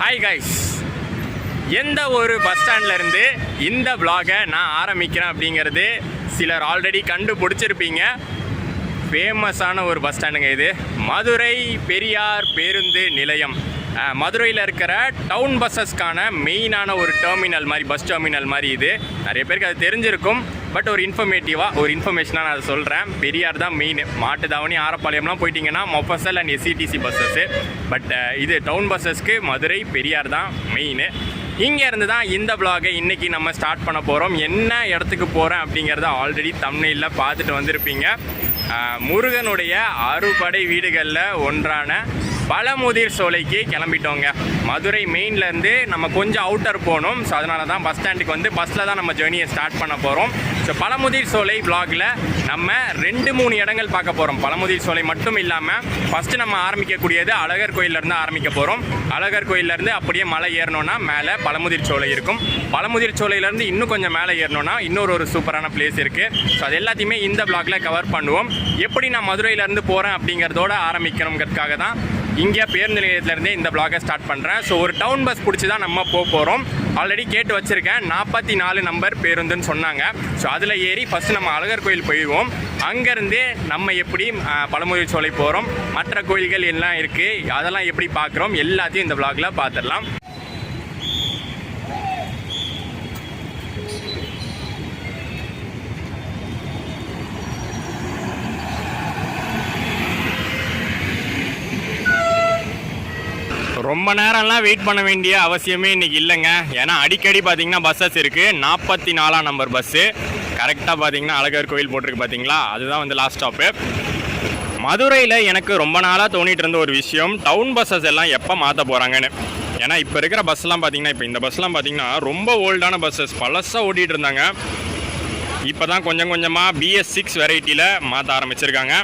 Hi guys எந்த ஒரு bus ஸ்டாண்ட்லேருந்து இந்த பிளாகை நான் ஆரம்பிக்கிறேன் அப்படிங்கிறது சிலர் ஆல்ரெடி கண்டுபிடிச்சிருப்பீங்க. ஃபேமஸான ஒரு பஸ் ஸ்டாண்டுங்க இது. மதுரை பெரியார் பேருந்து நிலையம். மதுரையில் இருக்கிற டவுன் பஸ்ஸஸ்க்கான மெயினான ஒரு டெர்மினல் மாதிரி பஸ் டெர்மினல் மாதிரி இது. நிறைய பேருக்கு அது தெரிஞ்சிருக்கும் பட் ஒரு இன்ஃபர்மேட்டிவாக ஒரு இன்ஃபர்மேஷனாக நான் அதை சொல்கிறேன் பெரியார் தான் மெயின் மாட்டுத்தாவணி ஆரப்பாளையம்லாம் போயிட்டிங்கன்னா mofussil and SCTC buses but இது டவுன் பஸ்ஸஸ்க்கு மதுரை பெரியார் தான் மெயின் இங்கேருந்து தான் இந்த vlog-ஐ நம்ம ஸ்டார்ட் பண்ண போகிறோம் என்ன இடத்துக்கு போகிறேன் அப்படிங்கிறத ஆல்ரெடி தமிழில் பார்த்துட்டு வந்திருப்பீங்க. முருகனுடைய அறுபடை வீடுகளில் ஒன்றான பழமுதிர் சோலைக்கு கிளம்பிட்டோங்க. மதுரை மெயின்லேருந்து நம்ம கொஞ்சம் அவுட்டர் போகணும். ஸோ அதனால தான் பஸ் ஸ்டாண்டுக்கு வந்து பஸ்ஸில் தான் நம்ம ஜேர்னியை ஸ்டார்ட் பண்ண போகிறோம் ஸோ பழமுதிர் சோலை vlog-ல நம்ம ரெண்டு மூணு இடங்கள் பார்க்க போகிறோம் பழமுதிர் சோலை மட்டும் இல்லாமல் ஃபஸ்ட்டு நம்ம ஆரம்பிக்கக்கூடியது அழகர் கோயிலேருந்து ஆரம்பிக்க போகிறோம் அழகர் கோயிலேருந்து அப்படியே மலை ஏறணும்னா மேலே பழமுதிர் சோலை இருக்கும். பழமுதிர் சோலையிலேருந்து இன்னும் கொஞ்சம் மேலே ஏறணும்னா இன்னொரு ஒரு சூப்பரான பிளேஸ் இருக்குது ஸோ அது எல்லாத்தையுமே இந்த பிளாகில் கவர் பண்ணுவோம். எப்படி நான் மதுரையிலேருந்து போகிறேன் அப்படிங்கிறதோட ஆரம்பிக்கணுங்கிறதுக்காக தான் இங்கே பேருந்து நிலையத்திலேருந்தே இந்த பிளாகை ஸ்டார்ட் பண்ணுறேன் ஸோ ஒரு டவுன் பஸ் பிடிச்சி தான் நம்ம போக போகிறோம் ஆல்ரெடி கேட்டு வச்சுருக்கேன். நாற்பத்தி நாலு நம்பர் பேருந்துன்னு சொன்னாங்க. ஸோ அதில் ஏறி ஃபஸ்ட்டு நம்ம அழகர் கோயில் போயிடுவோம் அங்கேருந்தே நம்ம எப்படி பழமொழி சோலை போகிறோம் மற்ற கோயில்கள் எல்லாம் இருக்குது அதெல்லாம் எப்படி பார்க்குறோம் எல்லாத்தையும் இந்த vlog-ல பார்த்துடலாம் ரொம்ப நேரம்லாம் வெயிட் பண்ண வேண்டிய அவசியமே இன்றைக்கி இல்லைங்க. ஏன்னா அடிக்கடி பார்த்திங்கன்னா பஸ்ஸஸ் இருக்குது நாற்பத்தி நாலாம் நம்பர் பஸ்ஸு கரெக்டாக பார்த்தீங்கன்னா அழகர் கோயில் போட்டிருக்கு பார்த்தீங்களா அதுதான் வந்து லாஸ்ட் ஸ்டாப்பு மதுரையில் எனக்கு ரொம்ப நாளாக தோணிகிட்டு இருந்த ஒரு விஷயம் டவுன் பஸ்ஸஸ் எல்லாம் எப்போ மாற்ற போகிறாங்கன்னு ஏன்னா இப்போ இருக்கிற பஸ்லாம் பார்த்தீங்கன்னா இப்போ இந்த பஸ்லாம் பார்த்தீங்கன்னா ரொம்ப ஓல்டான பஸ்ஸஸ் பழசாக ஓட்டிகிட்டு இருந்தாங்க. இப்போ தான் கொஞ்சம் கொஞ்சமாக பிஎஸ் சிக்ஸ் வெரைட்டியில் மாற்ற ஆரம்பிச்சிருக்காங்க.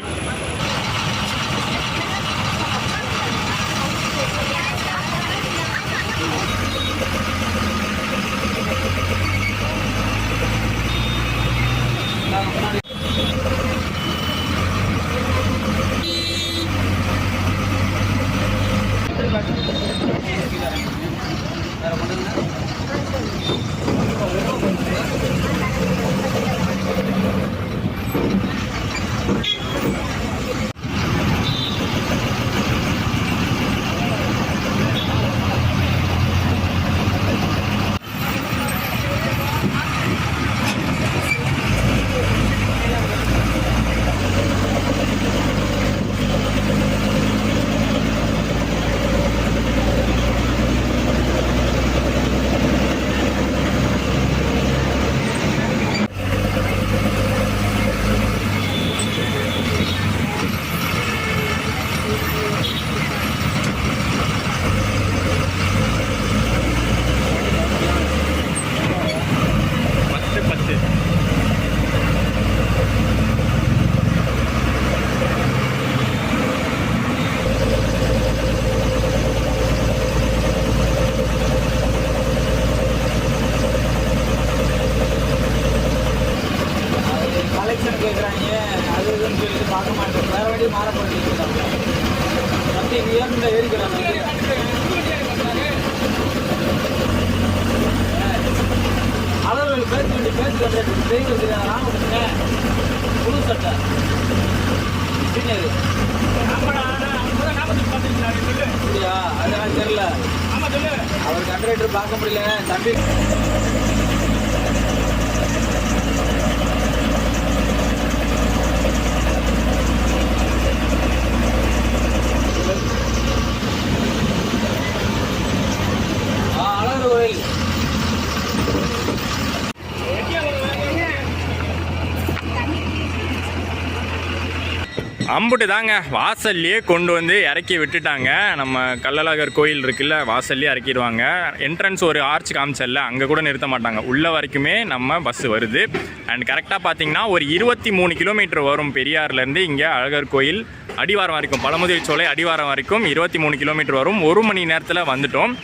அம்புட்டு தாங்க. வாசல்லையே கொண்டு வந்து இறக்கி விட்டுட்டாங்க. நம்ம கள்ளழகர் கோயில் இருக்குல்ல வாசல்லையே இறக்கிடுவாங்க. என்ட்ரன்ஸ் ஒரு ஆர்ச் காமிச்சல்ல அங்கே கூட நிறுத்த மாட்டாங்க. உள்ள வரைக்குமே நம்ம பஸ் வருது. அண்ட் கரெக்டாக பார்த்தீங்கன்னா ஒரு இருபத்தி மூணு கிலோமீட்டர் வரும் பெரியார்லேருந்து இங்கே அழகர் கோயில். அடிவாரம் வரைக்கும் பழமுதிர் சோலை அடிவாரம் வரைக்கும் இருபத்தி மூணு கிலோமீட்டர் வரும். ஒரு மணி நேரத்தில் வந்துட்டோம்.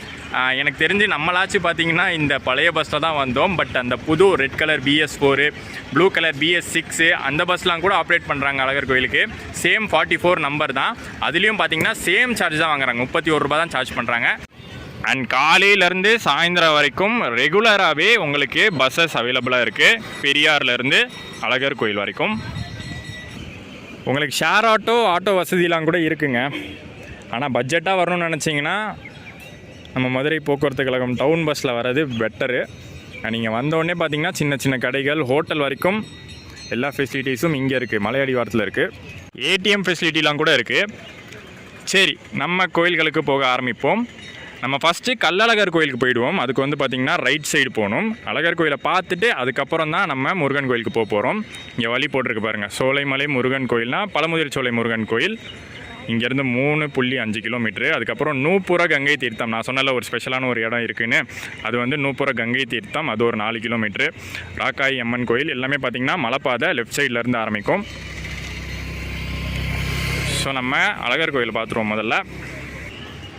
எனக்கு தெரிஞ்சு நம்மளாச்சும் பார்த்தீங்கன்னா இந்த பழைய பஸ்ஸில் தான் வந்தோம். பட் அந்த புது red colour BS four blue colour BS six அந்த பஸ்லாம் கூட ஆப்ரேட் பண்ணுறாங்க அழகர் கோயிலுக்கு. சேம் ஃபார்ட்டி ஃபோர் நம்பர் தான். அதுலேயும் பார்த்தீங்கன்னா சேம் சார்ஜ் தான் வாங்குறாங்க. முப்பத்தி ஒரு ரூபா தான் சார்ஜ் பண்ணுறாங்க அண்ட் காலையிலேருந்து சாயந்தரம் வரைக்கும் ரெகுலராகவே உங்களுக்கு பஸ்ஸஸ் அவைலபிளாக இருக்குது பெரியார்லேருந்து அழகர் கோயில் வரைக்கும். உங்களுக்கு ஷேர் ஆட்டோ ஆட்டோ வசதியெலாம் கூட இருக்குங்க. ஆனால் பட்ஜெட்டாக வரணும்னு நினச்சிங்கன்னா நம்ம மதுரை போக்குவரத்து கழகம் டவுன் பஸ்ஸில் வர்றது பெட்டரு நீங்கள் வந்தோடனே பார்த்தீங்கன்னா சின்ன சின்ன கடைகள் ஹோட்டல் வரைக்கும் எல்லா ஃபெசிலிட்டிஸும் இங்கே இருக்குது மலையடிவாரத்தில் இருக்குது ஏடிஎம் ஃபெசிலிட்டிலாம் கூட இருக்குது சரி நம்ம கோயில்களுக்கு போக ஆரம்பிப்போம். நம்ம ஃபஸ்ட்டு கள்ளழகர் கோயிலுக்கு போயிடுவோம். அதுக்கு வந்து பார்த்திங்கன்னா ரைட் சைடு போகணும். அழகர் கோயிலை பார்த்துட்டு அதுக்கப்புறம் தான் நம்ம முருகன் கோயிலுக்கு போக போகிறோம் இங்கே வழி போட்டிருக்கு பாருங்கள் சோலைமலை முருகன் கோயில்னால் பழமுதிர் சோலை முருகன் கோயில். இங்கேருந்து மூணு புள்ளி அஞ்சு கிலோமீட்ரு. அதுக்கப்புறம் நூப்புற கங்கை தீர்த்தம். நான் சொன்னல ஒரு ஸ்பெஷலான ஒரு இடம் இருக்குன்னு. அது வந்து நூப்புற கங்கை தீர்த்தம். அது ஒரு நாலு கிலோமீட்ரு. ராக்காய் அம்மன் கோயில். எல்லாமே பார்த்திங்கன்னா மலைப்பாதை லெஃப்ட் சைட்லேருந்து ஆரம்பிக்கும். ஸோ நம்ம அழகர் கோயில் பார்த்துருவோம் முதல்ல.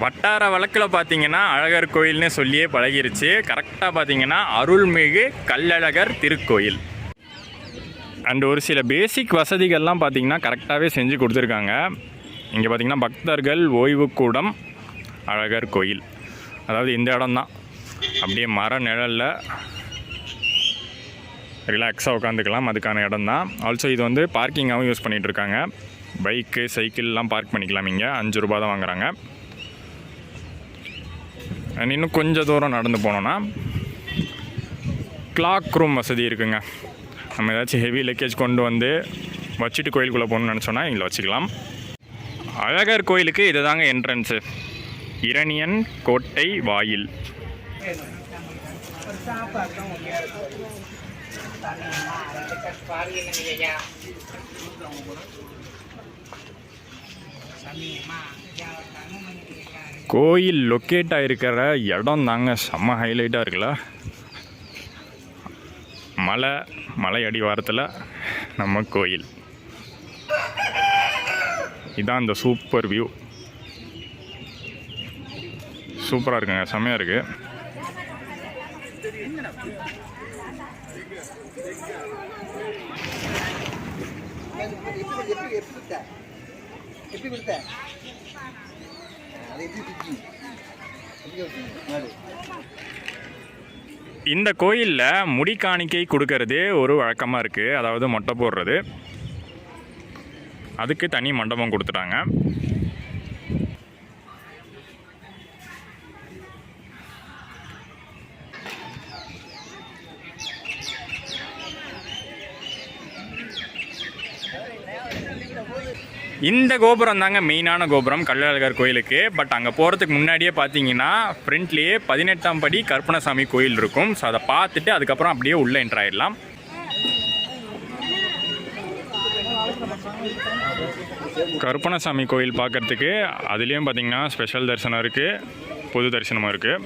வட்டார வழக்கில் பார்த்தீங்கன்னா அழகர் கோயில்னு சொல்லியே பழகிருச்சு. கரெக்டாக பார்த்தீங்கன்னா அருள்மிகு கல்லழகர் திருக்கோயில். அண்ட் ஒரு சில பேசிக் வசதிகள்லாம் பார்த்திங்கன்னா கரெக்டாகவே செஞ்சு கொடுத்துருக்காங்க. இங்கே பார்த்தீங்கன்னா பக்தர்கள் ஓய்வுக்கூடம் அழகர் கோயில். அதாவது இந்த இடம் தான் அப்படியே மர நிழலில் ரிலாக்ஸாக உட்காந்துக்கலாம் அதுக்கான இடம் தான் ஆல்சோ இது வந்து பார்க்கிங்காகவும் யூஸ் பண்ணிகிட்டு இருக்காங்க பைக்கு சைக்கிள்லாம் பார்க் பண்ணிக்கலாம் இங்கே. அஞ்சு ரூபா தான் வாங்குறாங்க. அண்ட் இன்னும் கொஞ்சம் தூரம் நடந்து போனோன்னா கிளாக் ரூம் வசதி இருக்குங்க. நம்ம ஏதாச்சும் ஹெவி லக்கேஜ் கொண்டு வந்து வச்சுட்டு கோயிலுக்குள்ளே போகணும்னு நினச்சோன்னா இங்கே வச்சுக்கலாம். அழகர் கோயிலுக்கு இதுதாங்க என்ட்ரன்ஸு இரணியன் கோட்டை வாயில். கோயில் லொக்கேட் ஆகிருக்கிற இடம் தாங்க செம்ம ஹைலைட்டாக இருக்குல்ல? மலை மலை அடிவாரத்தில் நம்ம கோயில். இதான் அந்த சூப்பர் வியூ. சூப்பராக இருக்குங்க செம்மையாக இருக்குது இந்த கோயிலில் முடி காணிக்கை கொடுக்கறது ஒரு வழக்கமாக இருக்குது அதாவது மொட்டை போடுறது. அதுக்கு தனி மண்டபம் கொடுத்துட்டாங்க. இந்த கோபுரம் தாங்க மெயினான கோபுரம் கள்ளழகர் கோயிலுக்கு. பட் அங்கே போகிறதுக்கு முன்னாடியே பார்த்தீங்கன்னா ஃப்ரண்ட்லேயே பதினெட்டாம் படி கருப்பணசாமி கோயில் இருக்கும். ஸோ அதை பார்த்துட்டு அதுக்கப்புறம் அப்படியே உள்ளே என்ட்ராயிடலாம் கருப்பணசாமி கோயில் பார்க்கறதுக்கு அதுலேயும் பார்த்திங்கன்னா ஸ்பெஷல் தரிசனம் இருக்குது பொது தரிசனமும் இருக்குது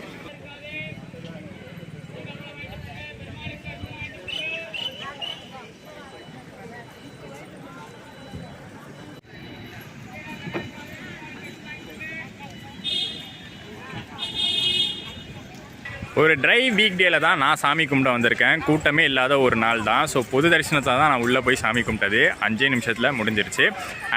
ஒரு ட்ரை வீக் டேல தான் நான் சாமி கும்பிட வந்திருக்கேன். கூட்டமே இல்லாத ஒரு நாள் தான். ஸோ பொது தரிசனத்தில் தான் நான் உள்ளே போய் சாமி கும்பிட்டது. அஞ்சே நிமிஷத்தில் முடிஞ்சிருச்சு.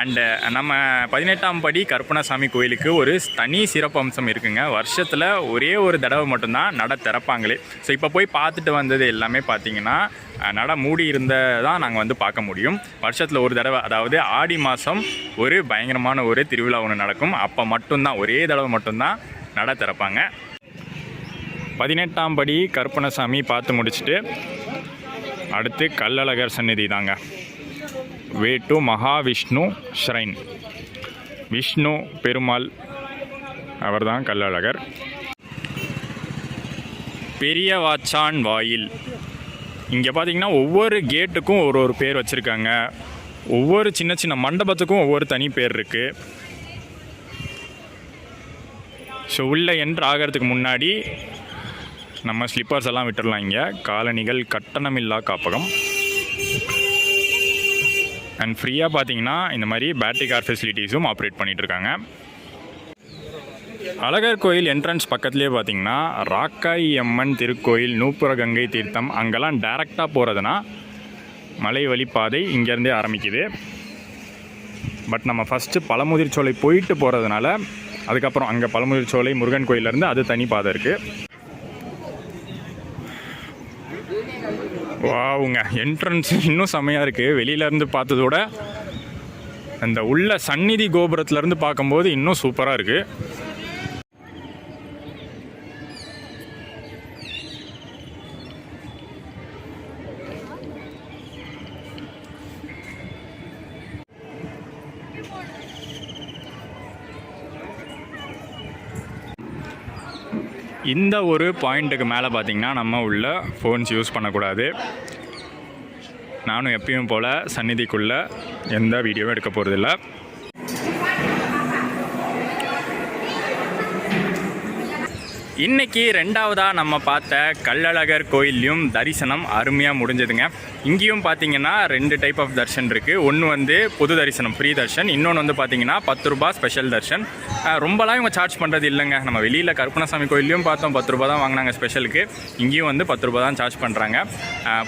அண்டு நம்ம பதினெட்டாம் படி கருப்பணசாமி கோயிலுக்கு ஒரு தனி சிறப்பு அம்சம் இருக்குங்க. வருஷத்தில் ஒரே ஒரு தடவை மட்டும்தான் நட திறப்பாங்களே. ஸோ இப்போ போய் பார்த்துட்டு வந்தது எல்லாமே பார்த்தீங்கன்னா நட மூடி இருந்ததான் நாங்கள் வந்து பார்க்க முடியும். வருஷத்தில் ஒரு தடவை அதாவது ஆடி மாதம் ஒரு பயங்கரமான ஒரு திருவிழா ஒன்று நடக்கும். அப்போ மட்டும்தான் ஒரே தடவை மட்டும்தான் நட திறப்பாங்க. பதினெட்டாம் படி கருப்பணசாமி பார்த்து முடிச்சுட்டு அடுத்து கல்லழகர் சந்நிதி தாங்க way to Mahavishnu shrine Vishnu Perumal அவர்தான் கல்லழகர் பெரிய வாச்சான் வாயில். இங்கே பார்த்தீங்கன்னா ஒவ்வொரு கேட்டுக்கும் ஒரு ஒரு பேர் வச்சுருக்காங்க. ஒவ்வொரு சின்ன சின்ன மண்டபத்துக்கும் ஒவ்வொரு தனி பேர் இருக்குது ஸோ உள்ளே என்ட்ரு ஆகிறதுக்கு முன்னாடி நம்ம ஸ்லிப்பர்ஸ் எல்லாம் விட்டுடலாம் இங்கே. காலணிகள் கட்டணமில்லா காப்பகம். அண்ட் ஃப்ரீயாக பார்த்தீங்கன்னா இந்த மாதிரி பேட்டரி கார் ஃபெசிலிட்டிஸும் ஆப்ரேட் பண்ணிகிட்ருக்காங்க இருக்காங்க. அழகர் கோயில் என்ட்ரன்ஸ் பக்கத்துலேயே பார்த்தீங்கன்னா ராக்காய் அம்மன் திருக்கோயில் நூப்புர கங்கை தீர்த்தம் அங்கெல்லாம் டைரெக்டாக போகிறதுனா மலை வழிப்பாதை இங்கேருந்தே ஆரம்பிக்குது. பட் நம்ம ஃபஸ்ட்டு பழமுதிர் சோலை போயிட்டு போகிறதுனால அதுக்கப்புறம் அங்கே பழமுதிர் சோலை முருகன் கோயிலேருந்து அது தனி பாதை இருக்குது வாவுங்க. என்ட்ரன்ஸ் இன்னும் செம்மையாக இருக்குது வெளியிலேருந்து பார்த்ததோட அந்த உள்ள சந்நிதி கோபுரத்துலேருந்து பார்க்கும்போது இன்னும் சூப்பராக இருக்குது இந்த ஒரு பாயிண்ட்டுக்கு மேலே பார்த்தீங்கன்னா நம்ம உள்ள ஃபோன்ஸ் யூஸ் பண்ணக்கூடாது. நானும் எப்பயும் போல் சந்நிதிக்குள்ளே எந்த வீடியோவும் எடுக்க போகிறதில்ல இன்னைக்கு ரெண்டாவதாக நம்ம பார்த்த கள்ளழகர் கோயில்லையும் தரிசனம் அருமையாக முடிஞ்சதுங்க. இங்கேயும் பார்த்தீங்கன்னா ரெண்டு டைப் ஆஃப் தர்ஷன் இருக்குது ஒன்று வந்து பொது தரிசனம் ஃப்ரீ தர்ஷன். இன்னொன்று வந்து பார்த்தீங்கன்னா பத்து ரூபா ஸ்பெஷல் தர்ஷன். ரொம்பலாம் இவங்க சார்ஜ் பண்ணுறது இல்லைங்க. நம்ம வெளியில் கருப்பணசாமி கோயிலையும் பார்த்தோம் பத்து ரூபா தான் வாங்கினாங்க ஸ்பெஷலுக்கு இங்கேயும் வந்து பத்து ரூபா தான் சார்ஜ் பண்ணுறாங்க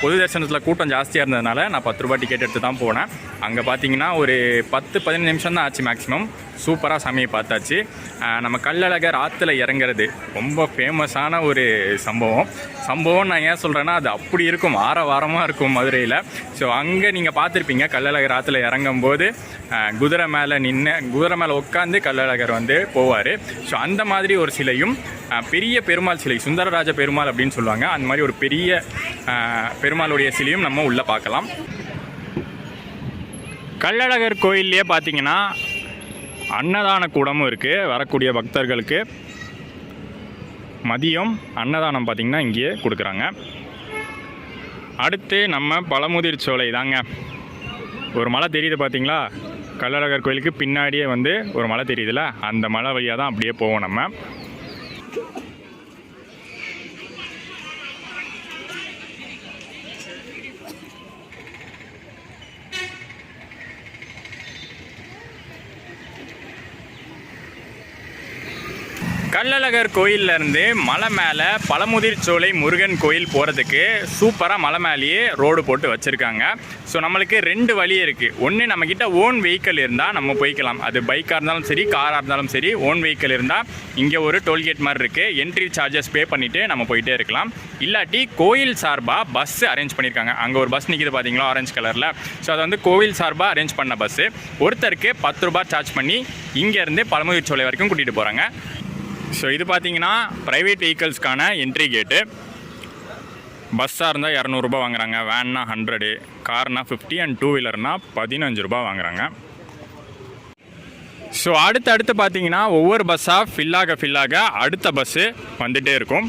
பொது தரிசனத்தில் கூட்டம் ஜாஸ்தியாக இருந்ததுனால நான் பத்து ரூபா டிக்கெட் எடுத்து தான் போனேன். அங்கே பார்த்தீங்கன்னா ஒரு பத்து பதினஞ்சு நிமிஷம் தான் ஆச்சு மேக்ஸிமம் சூப்பராக சாமியை பார்த்தாச்சு. நம்ம கல்லழகர் ஆற்றுல இறங்குறது ரொம்ப ஃபேமஸான ஒரு சம்பவம். சம்பவம் நான் ஏன் சொல்கிறேன்னா அது அப்படி இருக்கும். வார வாரமாக இருக்கும் மதுரையில். ஸோ அங்கே நீங்கள் பார்த்துருப்பீங்க கள்ளழகர் ஆற்றுல இறங்கும் போது குதிரை மேலே நின்று குதிரை மேலே உட்காந்து கள்ளழகர் வந்து போவார். ஸோ அந்த மாதிரி ஒரு சிலையும் பெரிய பெருமாள் சிலை சுந்தரராஜ பெருமாள் அப்படின்னு சொல்லுவாங்க. அந்த மாதிரி ஒரு பெரிய பெருமாளுடைய சிலையும் நம்ம உள்ளே பார்க்கலாம். கள்ளழகர் கோயில்லையே பார்த்தீங்கன்னா அன்னதான கூடமும் இருக்குது வரக்கூடிய பக்தர்களுக்கு மதியம் அன்னதானம் பார்த்திங்கன்னா இங்கேயே கொடுக்குறாங்க. அடுத்து நம்ம பழமுதிர் சோலை தாங்க. ஒரு மலை தெரியுது பார்த்தீங்களா? கள்ளழகர் கோயிலுக்கு பின்னாடியே வந்து ஒரு மலை தெரியுதுல்ல? அந்த மலை வழியாக தான் அப்படியே போவோம் நம்ம. கல்லழகர் கோயில்ல இருந்து மலை மேலே பழமுதிர் சோலை முருகன் கோயில் போகிறதுக்கு சூப்பராக மலை மேலேயே ரோடு போட்டு வச்சுருக்காங்க. ஸோ நம்மளுக்கு ரெண்டு வழி இருக்குது ஒன்று நம்மக்கிட்ட ஓன் வெஹிக்கிள் இருந்தால் நம்ம போய்க்கலாம். அது பைக்காக இருந்தாலும் சரி காராக இருந்தாலும் சரி ஓன் வெஹிக்கிள் இருந்தால் இங்கே ஒரு டோல்கேட் மாதிரி இருக்குது என்ட்ரி சார்ஜஸ் பே பண்ணிவிட்டு நம்ம போயிட்டே இருக்கலாம். இல்லாட்டி கோயில் சார்பாக பஸ் அரேஞ்ச் பண்ணியிருக்காங்க. அங்கே ஒரு பஸ் நிற்கிது பார்த்தீங்களா ஆரஞ்சு கலரில் ஸோ அது வந்து கோவில் சார்பாக அரேஞ்ச் பண்ண பஸ்ஸு ஒருத்தருக்கு பத்து ரூபாய் சார்ஜ் பண்ணி இங்கேருந்து பழமுதிர் சோலை வரைக்கும் கூட்டிகிட்டு போகிறாங்க ஸோ இது பார்த்தீங்கன்னா ப்ரைவேட் வெஹிக்கல்ஸ்க்கான என்ட்ரி கேட்டு பஸ்ஸாக இருந்தால் இரநூறுபா வாங்குறாங்க. வேன்னா ஹண்ட்ரடு கார்னால் ஃபிஃப்டி அண்ட் டூ வீலர்னா பதினஞ்சு ரூபா வாங்குறாங்க. ஸோ அடுத்து அடுத்து பார்த்தீங்கன்னா ஒவ்வொரு பஸ்ஸாக ஃபில்லாக ஃபில்லாக அடுத்த பஸ்ஸு வந்துகிட்டே இருக்கும்.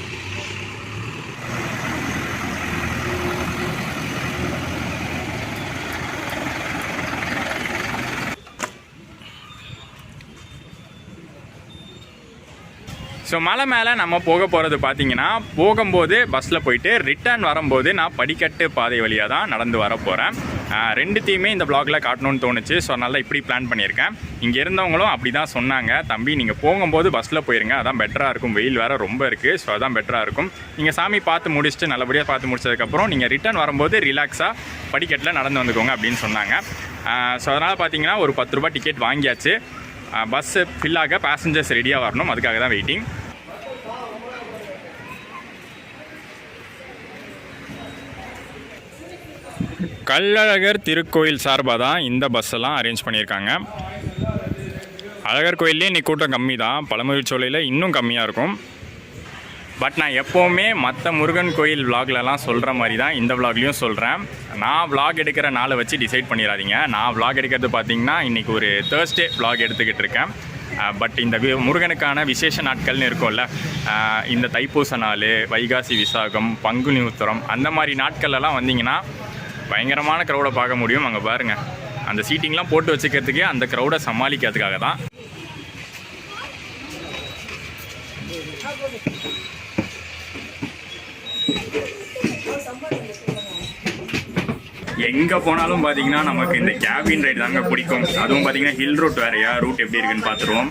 ஸோ மலை மேலே நம்ம போக போகிறது பார்த்தீங்கன்னா போகும்போது பஸ்ஸில் போயிட்டு ரிட்டர்ன் வரும்போது நான் படிக்கட்டு பாதை வழியாக தான் நடந்து வர போகிறேன் ரெண்டுத்தையுமே இந்த vlogல காட்டணும்னு தோணுச்சு. ஸோ அதனால் இப்படி பிளான் பண்ணியிருக்கேன். இங்கே இருந்தவங்களும் அப்படி தான் சொன்னாங்க. தம்பி நீங்கள் போகும்போது பஸ்ஸில் போயிருங்க. அதான் பெட்டராக இருக்கும். வெயில் வேறு ரொம்ப இருக்குது ஸோ அதான் பெட்டராக இருக்கும். நீங்கள் சாமி பார்த்து முடிச்சுட்டு நல்லபடியாக பார்த்து முடிச்சதுக்கப்புறம் நீங்கள் ரிட்டர்ன் வரும்போது ரிலாக்ஸாக படிக்கட்டில் நடந்து வந்துக்கோங்க அப்படின்னு சொன்னாங்க. ஸோ அதனால் பார்த்தீங்கன்னா ஒரு பத்து ரூபா டிக்கெட் வாங்கியாச்சு. பஸ்ஸு ஃபில்லாக பேசஞ்சர்ஸ் ரெடியாக வரணும். அதுக்காக தான் வெயிட்டிங் கள்ளழகர் திருக்கோயில் சார்பாக தான் இந்த பஸ்ஸெல்லாம் அரேஞ்ச் பண்ணியிருக்காங்க. அழகர் கோயிலே இன்னைக்கு கூட்டம் கம்மி தான் பழமொழி சோலையில் இன்னும் கம்மியாக இருக்கும். பட் நான் எப்போவுமே மற்ற முருகன் கோயில் விலாக்லலாம் சொல்கிற மாதிரி தான் இந்த விலாக்லேயும் சொல்கிறேன் நான் விலாக் எடுக்கிற நாளை வச்சு டிசைட் பண்ணிடாதீங்க. நான் விலாக் எடுக்கிறது பார்த்தீங்கன்னா இன்றைக்கி ஒரு தேர்ஸ்டே விலாக் எடுத்துக்கிட்டு இருக்கேன். பட் இந்த முருகனுக்கான விசேஷ நாட்கள்னு இருக்கும்ல இந்த தைப்பூச நாள் வைகாசி விசாகம் பங்குனி உத்தரம் அந்த மாதிரி நாட்கள்லாம் வந்தீங்கன்னா பயங்கரமான க்ரௌடை பார்க்க முடியும். அங்கே பாருங்கள் அந்த சீட்டிங்லாம் போட்டு வச்சுக்கிறதுக்கே அந்த க்ரௌடை சமாளிக்கிறதுக்காக தான். எங்கே போனாலும் பார்த்தீங்கன்னா நமக்கு இந்த கேபின் ரைடு தாங்க பிடிக்கும். அதுவும் பார்த்தீங்கன்னா ஹில் ரூட் வேறையா? ரூட் எப்படி இருக்குன்னு பார்த்துருவோம்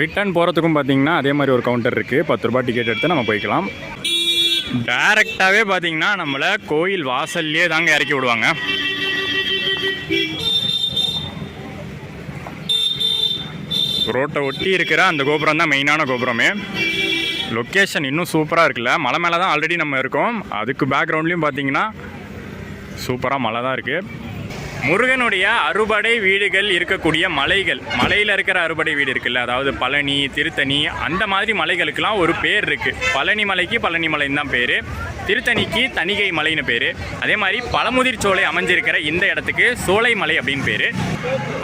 ரிட்டர்ன் போகிறதுக்கும் பார்த்தீங்கன்னா அதே மாதிரி ஒரு கவுண்டர் இருக்குது பத்து ரூபாய் டிக்கெட் எடுத்து நம்ம போய்க்கலாம். டைரெக்டாகவே பார்த்தீங்கன்னா நம்மளை கோயில் வாசல்லே தாங்க இறக்கி விடுவாங்க. ரோட்டை ஒட்டி இருக்கிற அந்த கோபுரம் தான் மெயினான கோபுரமே. லொக்கேஷன் இன்னும் சூப்பராக இருக்குல்ல. மலை மேலே தான் ஆல்ரெடி நம்ம இருக்கோம். அதுக்கு பேக்ரவுண்ட்லேயும் பார்த்தீங்கன்னா சூப்பராக மலை தான் இருக்குது முருகனுடைய அறுபடை வீடுகள் இருக்கக்கூடிய மலைகள். மலையில் இருக்கிற அறுபடை வீடு இருக்குல்ல அதாவது பழனி திருத்தணி அந்த மாதிரி மலைகளுக்கெல்லாம் ஒரு பேர் இருக்குது பழனி மலைக்கு பழனி மலைன்னு தான் பேர். திருத்தணிக்கு தணிகை மலைன்னு பேர். அதே மாதிரி பழமுதிர் சோலை அமைஞ்சிருக்கிற இந்த இடத்துக்கு சோலை மலை அப்படின்னு பேர்.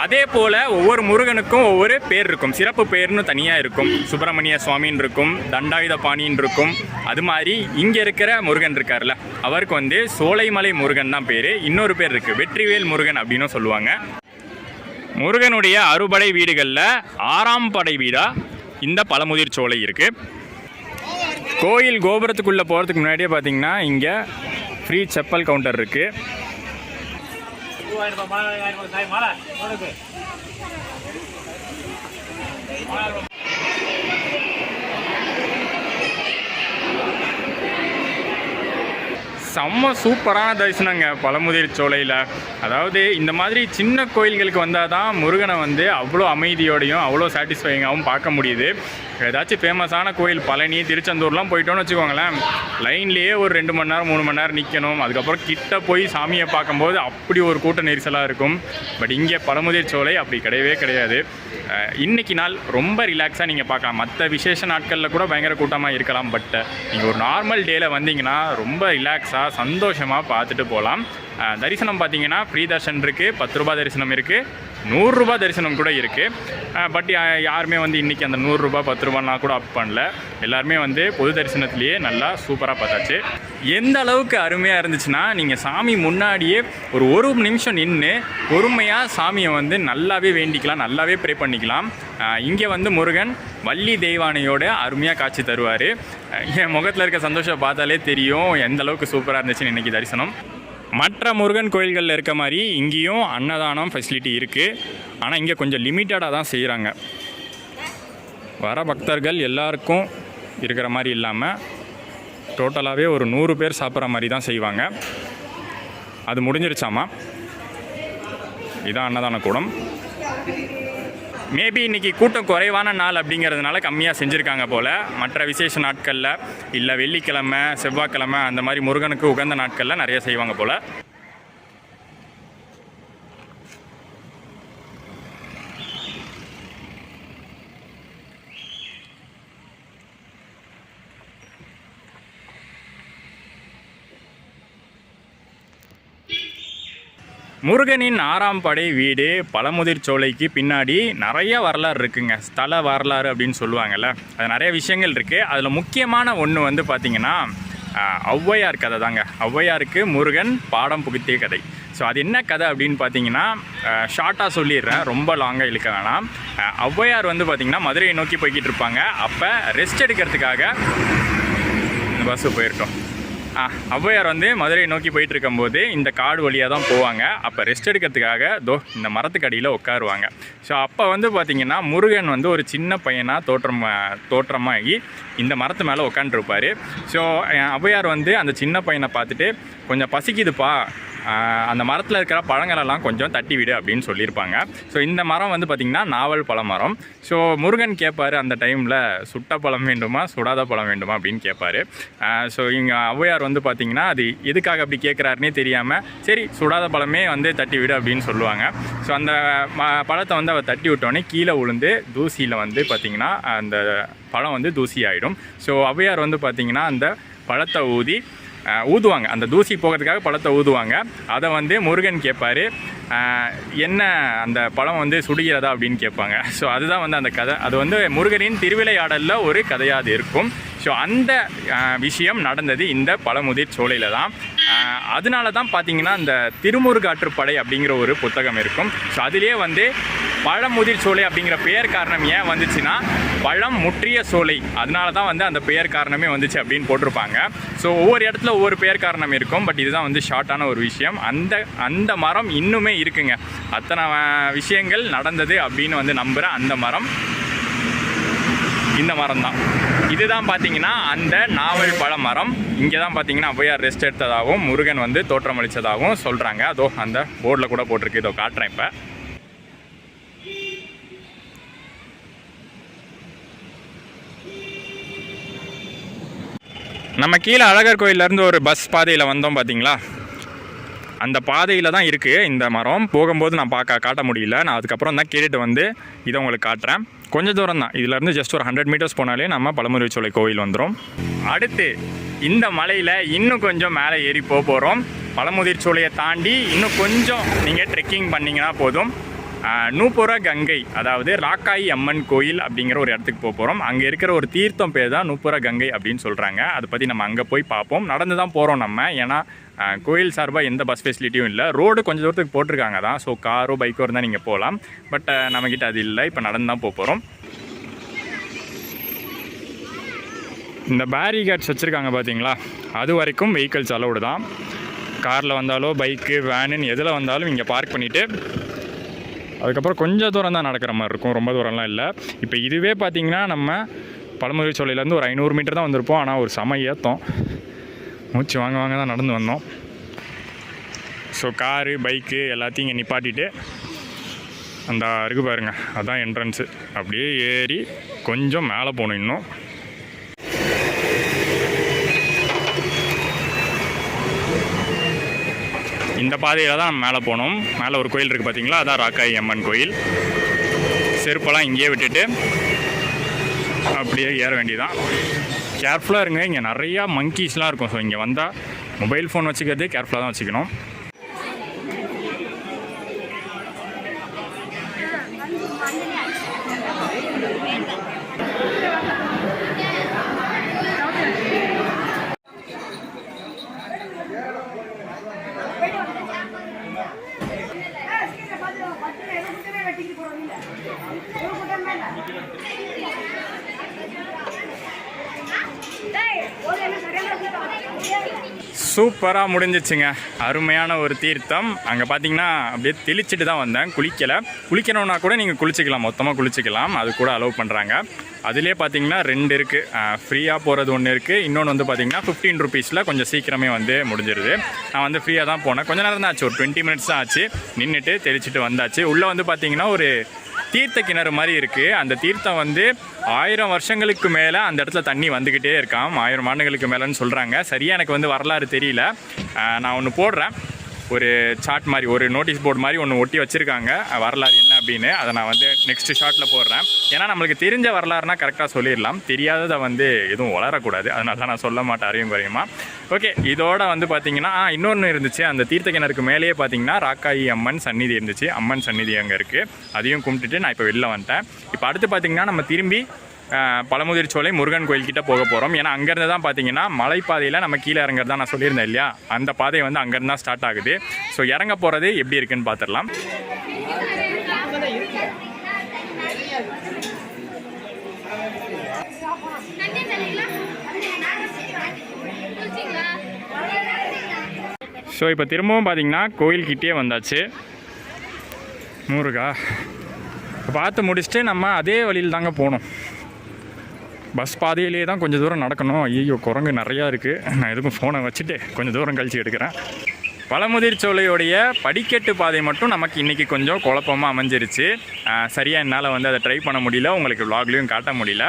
அதே போல் ஒவ்வொரு முருகனுக்கும் ஒவ்வொரு பேர் இருக்கும். சிறப்பு பேர்னு தனியாக இருக்கும். சுப்பிரமணிய சுவாமின்னு இருக்கும் தண்டாயுத பாணின்னு இருக்கும். அது மாதிரி இங்கே இருக்கிற முருகன் இருக்கார்ல அவருக்கு வந்து சோலைமலை முருகன் தான் பேர். இன்னொரு பேர் இருக்குது வெற்றிவேல் முருகன் அப்படின்னு சொல்லுவாங்க. முருகனுடைய அறுபடை வீடுகளில் ஆறாம் படை வீடாக இந்த பழமுதிர் சோலை இருக்குது கோயில் கோபுரத்துக்குள்ளே போகிறதுக்கு முன்னாடியே பார்த்தீங்கன்னா இங்கே ஃப்ரீ செப்பல் கவுண்டர் இருக்குது செம்ம சூப்பரான தரிசனங்க பழமுதிர் சோலையில். அதாவது இந்த மாதிரி சின்ன கோயில்களுக்கு வந்தால் தான் முருகனை வந்து அவ்வளோ அமைதியோடையும் அவ்வளோ சாட்டிஸ்ஃபைங்காகவும் பார்க்க முடியுது. ஏதாச்சும் ஃபேமஸான கோயில் பழனி திருச்செந்தூர்லாம் போயிட்டோன்னு வச்சுக்கோங்களேன் லைன்லேயே ஒரு ரெண்டு மணி நேரம் மூணு மணி நேரம் நிற்கணும் அதுக்கப்புறம் கிட்ட போய் சாமியை பார்க்கும்போது அப்படி ஒரு கூட்ட நெரிசலாக இருக்கும். பட் இங்கே பழமுதிர் சோலை அப்படி கிடையவே கிடையாது. இன்றைக்கி நாள் ரொம்ப ரிலாக்ஸாக நீங்கள் பார்க்கலாம். மற்ற விசேஷ நாட்களில் கூட பயங்கர கூட்டமாக இருக்கலாம் பட் நீங்கள் ஒரு நார்மல் டேயில் வந்தீங்கன்னா ரொம்ப ரிலாக்ஸாக சந்தோஷமாக பார்த்துட்டு போகலாம் தரிசனம் பார்த்தீங்கன்னா ஃப்ரீ தர்ஷன் இருக்குது பத்து ரூபா தரிசனம் இருக்குது நூறுரூபா தரிசனம் கூட இருக்குது பட் யாருமே வந்து இன்றைக்கி அந்த நூறுரூபா பத்து ரூபாலாம் கூட அப் பண்ணல. எல்லாருமே வந்து பொது தரிசனத்துலேயே நல்லா சூப்பராக பார்த்தாச்சு. எந்த அளவுக்கு அருமையாக இருந்துச்சுன்னா நீங்கள் சாமி முன்னாடியே ஒரு ஒரு நிமிஷம் நின்று பொறுமையாக சாமியை வந்து நல்லாவே வேண்டிக்கலாம் நல்லாவே ப்ரே பண்ணிக்கலாம். இங்கே வந்து முருகன் வள்ளி தெய்வானையோட அருமையாக காட்சி தருவார். என் முகத்தில் இருக்க சந்தோஷம் பார்த்தாலே தெரியும் எந்த அளவுக்கு சூப்பராக இருந்துச்சுன்னு இன்றைக்கி தரிசனம். மற்ற முருகன் கோயில்களில் இருக்க மாதிரி இங்கேயும் அன்னதானம் ஃபெசிலிட்டி இருக்குது ஆனால் இங்கே கொஞ்சம் லிமிட்டடாக தான் செய்கிறாங்க வர பக்தர்கள் எல்லாருக்கும் இருக்கிற மாதிரி இல்லாமல் டோட்டலாகவே ஒரு நூறு பேர் சாப்பிட்ற மாதிரி தான் செய்வாங்க. அது முடிஞ்சிருச்சாமா? இதான் அன்னதான கூடம். மேபி இன்னைக்கு கூட்டம் குறைவான நாள் அப்படிங்கிறதுனால கம்மியாக செஞ்சுருக்காங்க போல். மற்ற விசேஷ நாட்களில் இல்லை வெள்ளிக்கிழமை செவ்வாய்க்கிழமை அந்த மாதிரி முருகனுக்கு உகந்த நாட்களில் நிறைய செய்வாங்க போல். முருகனின் ஆறாம் படை வீடு பழமுதிர் சோலைக்கு பின்னாடி நிறைய வரலாறு இருக்குங்க. ஸ்தல வரலாறு அப்படின்னு சொல்லுவாங்கல்ல. அது நிறைய விஷயங்கள் இருக்குது அதில் முக்கியமான ஒன்று வந்து பார்த்திங்கன்னா ஔவையார் கதை தாங்க. ஔவையாருக்கு முருகன் பாடம் புகுத்திய கதை. ஸோ அது என்ன கதை அப்படின்னு பார்த்தீங்கன்னா ஷார்ட்டாக சொல்லிடுறேன். ரொம்ப லாங்காக இழுக்க வேணாம். ஔவையார் வந்து பார்த்திங்கன்னா மதுரையை நோக்கி போய்கிட்டு இருப்பாங்க. அப்போ ரெஸ்ட் எடுக்கிறதுக்காக இந்த பஸ்ஸு போயிருக்கோம். ஔவையார் வந்து மதுரையை நோக்கி போயிட்டு இருக்கும்போது இந்த காடு வழியாக தான் போவாங்க. அப்போ ரெஸ்ட் எடுக்கிறதுக்காக தோ இந்த மரத்துக்கு அடியில் உட்காருவாங்க. ஸோ அப்போ வந்து பார்த்திங்கன்னா முருகன் வந்து ஒரு சின்ன பையனாக தோற்றம் தோற்றமாகி இந்த மரத்து மேலே உட்காந்துருப்பார் ஸோ ஔவையார் வந்து அந்த சின்ன பையனை பார்த்துட்டு கொஞ்சம் பசிக்குதுப்பா அந்த மரத்தில் இருக்கிற பழங்களெல்லாம் கொஞ்சம் தட்டி விடு அப்படின்னு சொல்லியிருப்பாங்க. ஸோ இந்த மரம் வந்து பார்த்திங்கன்னா நாவல் பழ மரம் ஸோ முருகன் கேட்பார் அந்த டைமில் சுட்ட பழம் வேண்டுமா சுடாத பழம் வேண்டுமா? அப்படின்னு கேட்பாரு ஸோ இங்கே ஔவையார் வந்து பார்த்திங்கன்னா அது எதுக்காக அப்படி கேட்குறாருனே தெரியாமல் சரி சுடாத பழமே வந்து தட்டி விடு அப்படின்னு சொல்லுவாங்க. ஸோ அந்த ம- பழத்தை வந்து அவர் தட்டி விட்டோடனே கீழே விழுந்து தூசியில் வந்து பார்த்திங்கன்னா அந்த பழம் வந்து தூசி ஆகிடும் ஸோ ஔவையார் வந்து பார்த்திங்கன்னா அந்த பழத்தை ஊதி ஊதுவாங்க. அந்த தூசி போகிறதுக்காக பழத்தை ஊதுவாங்க. அதை வந்து முருகன் கேட்பாரு. என்ன அந்த பழம் வந்து சுடுகிறதா அப்படின்னு கேட்பாங்க. ஸோ அதுதான் வந்து அந்த கதை. அது வந்து முருகனின் திருவிளையாடலில் ஒரு கதையாக அது இருக்கும். ஸோ அந்த விஷயம் நடந்தது இந்த பழமுதிர் சோலையில் தான். அதனால தான் பார்த்தீங்கன்னா இந்த திருமுருகாற்றுப்படை அப்படிங்கிற ஒரு புத்தகம் இருக்கும். ஸோ அதிலே வந்து பழமுதிர் சோலை அப்படிங்கிற பெயர் காரணம் ஏன் வந்துச்சுன்னா பழம் முற்றிய சோலை. அதனால தான் வந்து அந்த பெயர் காரணமே வந்துச்சு அப்படின்னு போட்டிருப்பாங்க. ஸோ ஒவ்வொரு இடத்துல ஒவ்வொரு பெயர் காரணம் இருக்கும். பட் இதுதான் வந்து ஷார்ட்டான ஒரு விஷயம். அந்த அந்த மரம் இன்னுமே இருக்குங்க. அத்தனை விஷயங்கள் நடந்தது அப்படின்னு வந்து நம்புகிற அந்த மரம் இந்த மரம் தான். இதுதான் பார்த்தீங்கன்னா அந்த நாவல் பழ மரம். இங்கே தான் பார்த்தீங்கன்னா ஔவையார் ரெஸ்ட் எடுத்ததாகவும் முருகன் வந்து தோற்றமளித்ததாகவும் சொல்கிறாங்க அதோ அந்த போர்டில் கூட போட்டிருக்கு. இதோ காட்டுறேன் இப்போ. நம்ம கீழே அழகர் கோயிலேருந்து ஒரு பஸ் பாதையில் வந்தோம் பார்த்தீங்களா அந்த பாதையில் தான் இருக்குது இந்த மரம். போகும்போது நான் பார்க்க காட்ட முடியல. நான் அதுக்கப்புறம் தான் கேட்டுட்டு வந்து இதை உங்களுக்கு காட்டுறேன். கொஞ்சம் தூரம் தான். இதுலேருந்து ஜஸ்ட் ஒரு ஹண்ட்ரட் மீட்டர்ஸ் போனாலே நம்ம பழமுதிர்ச்சோலை கோவில் வந்துடும் அடுத்து இந்த மலையில் இன்னும் கொஞ்சம் மேலே ஏறி போக போகிறோம் பழமுதிர்ச்சோலையை தாண்டி இன்னும் கொஞ்சம் நீங்கள் ட்ரெக்கிங் பண்ணிங்கன்னா போதும். நூப்புற கங்கை அதாவது ராக்காயி அம்மன் கோயில் அப்படிங்கிற ஒரு இடத்துக்கு போக போகிறோம் அங்கே இருக்கிற ஒரு தீர்த்தம் பேர் தான் நூப்புர கங்கை அப்படின்னு சொல்கிறாங்க அதை பற்றி நம்ம அங்கே போய் பார்ப்போம் நடந்து தான் போகிறோம் நம்ம. ஏன்னா கோயில் சார்பாக எந்த பஸ் ஃபெசிலிட்டியும் இல்லை. ரோடு கொஞ்சம் தூரத்துக்கு போட்டிருக்காங்க தான். ஸோ காரோ பைக்கோ இருந்தால் நீங்கள் போகலாம் பட் நம்மக்கிட்ட அது இல்லை. இப்போ நடந்து தான் போக போகிறோம் இந்த பேரிகேட்ஸ் வச்சுருக்காங்க பார்த்தீங்களா அது வரைக்கும் வெஹிக்கிள்ஸ் அலௌடு தான். காரில் வந்தாலோ பைக்கு வேனுன்னு எதில் வந்தாலும் இங்கே பார்க் பண்ணிவிட்டு அதுக்கப்புறம் கொஞ்சம் தூரம் தான் நடக்கிற மாதிரி இருக்கும். ரொம்ப தூரம்லாம் இல்லை. இப்போ இதுவே பார்த்தீங்கன்னா நம்ம பழமுதிர் சோலையிலேருந்து ஒரு ஐநூறு மீட்டர் தான் வந்திருப்போம். ஆனால் ஒரு செம ஏத்தம். மூச்சு வாங்க வாங்க தான் நடந்து வந்தோம். ஸோ காரு பைக்கு எல்லாத்தையும் இங்கே நிப்பாட்டிட்டு அந்த இருக்கு பாருங்க. அதான் என்ட்ரன்ஸு அப்படியே ஏறி கொஞ்சம் மேலே போகணும் இன்னும். இந்த பாதையில் தான் நம்ம மேலே போனோம் மேலே ஒரு கோயில் இருக்குது பார்த்தீங்களா அதான் ராக்காய் அம்மன் கோயில். செருப்பெல்லாம் இங்கேயே விட்டுட்டு அப்படியே ஏற வேண்டியதான் கேர்ஃபுல்லாக இருங்க. இங்கே நிறையா மங்கீஸ்லாம் இருக்கும். ஸோ இங்கே வந்தால் மொபைல் ஃபோன் வச்சுக்கிறது கேர்ஃபுல்லாக தான் வச்சுக்கணும். சூப்பராக முடிஞ்சிச்சுங்க. அருமையான ஒரு தீர்த்தம். அங்கே பார்த்தீங்கன்னா அப்படியே தெளிச்சிட்டு தான் வந்தேன். குளிக்கலை. குளிக்கணும்னா கூட நீங்கள் குளிச்சிக்கலாம். மொத்தமாக குளிச்சிக்கலாம். அது கூட அலோவ் பண்ணுறாங்க அதுலேயே பார்த்தீங்கன்னா ரெண்டு இருக்குது ஃப்ரீயாக போகிறது ஒன்று இருக்குது இன்னொன்று வந்து பார்த்தீங்கன்னா ஃபிஃப்டீன் ருபீஸில் கொஞ்சம் சீக்கிரமே வந்து முடிஞ்சிருது. நான் வந்து ஃப்ரீயாக தான் போனேன். கொஞ்ச நேரம் தான் ஆச்சு. ஒரு டுவெண்ட்டி மினிட்ஸ் தான் ஆச்சு. நின்றுட்டு தெளிச்சிட்டு வந்தாச்சு. உள்ளே வந்து பார்த்தீங்கன்னா ஒரு தீர்த்த கிணறு மாதிரி இருக்குது அந்த தீர்த்தம் வந்து ஆயிரம் வருஷங்களுக்கு மேலே அந்த இடத்துல தண்ணி வந்துக்கிட்டே இருக்காம். ஆயிரம் ஆண்டுகளுக்கு மேலேன்னு சொல்கிறாங்க சரியாக எனக்கு வந்து வரலாறு தெரியல. நான் ஒன்று போடுறேன். ஒரு சார்ட் மாதிரி ஒரு நோட்டீஸ் போர்டு மாதிரி ஒன்று ஒட்டி வச்சுருக்காங்க. வரலாறு என்ன அப்படின்னு அதை நான் வந்து நெக்ஸ்ட் ஷார்ட்டில் போடுறேன். ஏன்னா நம்மளுக்கு தெரிஞ்ச வரலாறுனா கரெக்டாக சொல்லிடலாம். தெரியாததை வந்து எதுவும் வளரக்கூடாது. அதனால தான் நான் சொல்ல மாட்டேன் அறியும் குறையுமா ஓகே இதோட வந்து பார்த்தீங்கன்னா இன்னொன்று இருந்துச்சு. அந்த தீர்த்த கிணறுக்கு மேலேயே பார்த்தீங்கன்னா ராக்காயி அம்மன் சந்நிதி இருந்துச்சு. அம்மன் சந்நிதி அங்கே இருக்குது அதையும் கும்பிட்டுட்டு நான் இப்போ வெளில வந்துட்டேன். இப்போ அடுத்து பார்த்தீங்கன்னா நம்ம திரும்பி பழமுதிர் சோலை முருகன் கோயில்கிட்ட போக போகிறோம் ஏன்னா அங்கேருந்து தான் பார்த்தீங்கன்னா மலைப்பாதையில் நம்ம கீழே இறங்குறதா நான் சொல்லியிருந்தேன் இல்லையா? அந்த பாதை வந்து அங்கேருந்து தான் ஸ்டார்ட் ஆகுது. ஸோ இறங்க போகிறது எப்படி இருக்குன்னு பார்த்துடலாம் ஸோ இப்போ திரும்பவும் பார்த்தீங்கன்னா கோயில்கிட்டே வந்தாச்சு. முருகா பார்த்து முடிச்சுட்டு நம்ம அதே வழியில் தாங்க போகணும். பஸ் பாதையிலே தான் கொஞ்சம் தூரம் நடக்கணும். ஐயோ குரங்கு நிறையா இருக்குது நான் எதுக்கும் ஃபோனை வச்சுட்டு கொஞ்சம் தூரம் கழிச்சு எடுக்கிறேன். பழமுதிர் சோலையோடைய படிக்கட்டு பாதை மட்டும் நமக்கு இன்றைக்கி கொஞ்சம் குழப்பமாக அமைஞ்சிருச்சு. சரியாக என்னால் வந்து அதை ட்ரை பண்ண முடியல. உங்களுக்கு vlogலயும் காட்ட முடியல.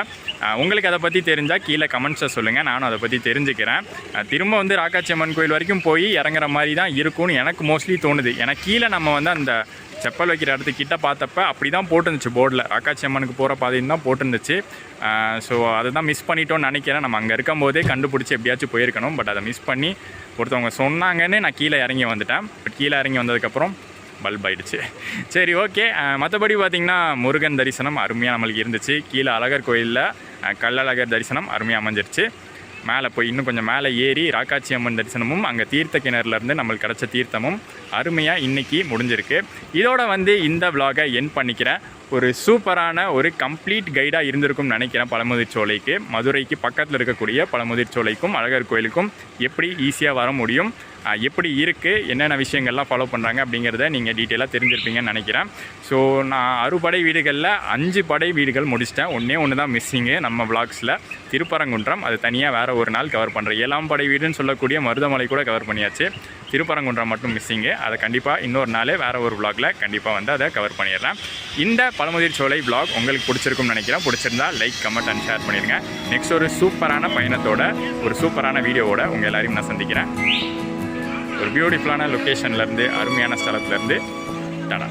உங்களுக்கு அதை பற்றி தெரிஞ்சால் கீழே கமெண்ட்ஸை சொல்லுங்கள் நானும் அதை பற்றி தெரிஞ்சுக்கிறேன். திரும்ப வந்து ராக்காச்சி அம்மன் கோயில் வரைக்கும் போய் இறங்குற மாதிரி தான் இருக்கும்னு எனக்கு மோஸ்ட்லி தோணுது. ஏன்னா கீழே நம்ம வந்து அந்த செப்பல் வைக்கிற இடத்துக்கிட்ட பார்த்தப்ப அப்படி தான் போட்டுருந்துச்சு போர்டில் ராக்காச்சி அம்மனுக்கு போகிற பாதைன்னு தான் போட்டிருந்துச்சு. ஸோ அதை தான் மிஸ் பண்ணிட்டோம்னு நினைக்கிறேன். நம்ம அங்கே இருக்கும்போதே கண்டுபிடிச்சி எப்படியாச்சும் போயிருக்கணும். பட் அதை மிஸ் பண்ணி ஒருத்தவங்க சொன்னாங்கன்னு நான் கீழே இறங்கி வந்துட்டேன். பட் கீழே இறங்கி வந்ததுக்கப்புறம் பல்ப் ஆயிடுச்சு. சரி ஓகே மற்றபடி பார்த்திங்கன்னா முருகன் தரிசனம் அருமையாக நம்மளுக்கு இருந்துச்சு. கீழே அழகர் கோயிலில் கள்ளழகர் தரிசனம் அருமையாக அமைஞ்சிருச்சு. மேலே போய் இன்னும் கொஞ்சம் மேலே ஏறி ராக்காச்சி அம்மன் தரிசனமும் அங்கே தீர்த்த கிணறுலேருந்து நம்மளுக்கு கிடச்ச தீர்த்தமும் அருமையாக இன்றைக்கி முடிஞ்சிருக்கு. இதோட வந்து இந்த விலாகை என் பண்ணிக்கிறேன். ஒரு சூப்பரான ஒரு கம்ப்ளீட் கைடாக இருந்திருக்கும்னு நினைக்கிறேன் பழமுதிர்ச்சோலைக்கு மதுரைக்கு பக்கத்தில் இருக்கக்கூடிய பழமுதிர் சோலைக்கும் அழகர் கோயிலுக்கும் எப்படி ஈஸியாக வர முடியும். எப்படி இருக்குது என்னென்ன விஷயங்கள்லாம் ஃபாலோ பண்ணுறாங்க அப்படிங்கிறத நீங்கள் டீட்டெயிலாக தெரிஞ்சிருப்பீங்கன்னு நினைக்கிறேன். ஸோ நான் அறுபடை வீடுகளில் அஞ்சு படை வீடுகள் முடிச்சிட்டேன். ஒன்றே ஒன்று தான் மிஸ்ஸிங்கு நம்ம பிளாக்ஸில் திருப்பரங்குன்றம் அது தனியாக வேறு ஒரு நாள் கவர் பண்ணுறேன் ஏழாம் படை வீடுன்னு சொல்லக்கூடிய மருதமலை கூட கவர் பண்ணியாச்சு. திருப்பரங்குன்றம் மட்டும் மிஸ்ஸிங்கு அதை கண்டிப்பாக இன்னொரு நாளே வேறு ஒரு vlogல கண்டிப்பாக வந்து அதை கவர் பண்ணிடுறேன். இந்த பழமுதிர் சோலை vlog உங்களுக்கு பிடிச்சிருக்கும்னு நினைக்கிறேன். பிடிச்சிருந்தா லைக் கமெண்ட் அண்ட் ஷேர் பண்ணிடுங்க. நெக்ஸ்ட் ஒரு சூப்பரான பயணத்தோட ஒரு சூப்பரான வீடியோவோட உங்கள் எல்லாரையும் நான் சந்திக்கிறேன். ஒரு பியூட்டிஃபுல்லான லொக்கேஷன்லேருந்து அருமையான ஸ்தலத்துலேருந்து டடா.